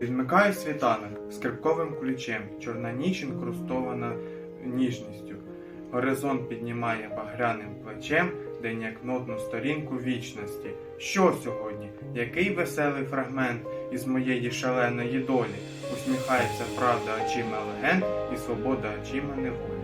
Відмикає світанок скрипковим ключем, чорна ніч інкрустована ніжністю. Горизонт піднімає багряним плечем день як нотну сторінку вічності. Що сьогодні? Який веселий фрагмент із моєї шаленої долі? Усміхається правда очима легенд і свобода очима неволі.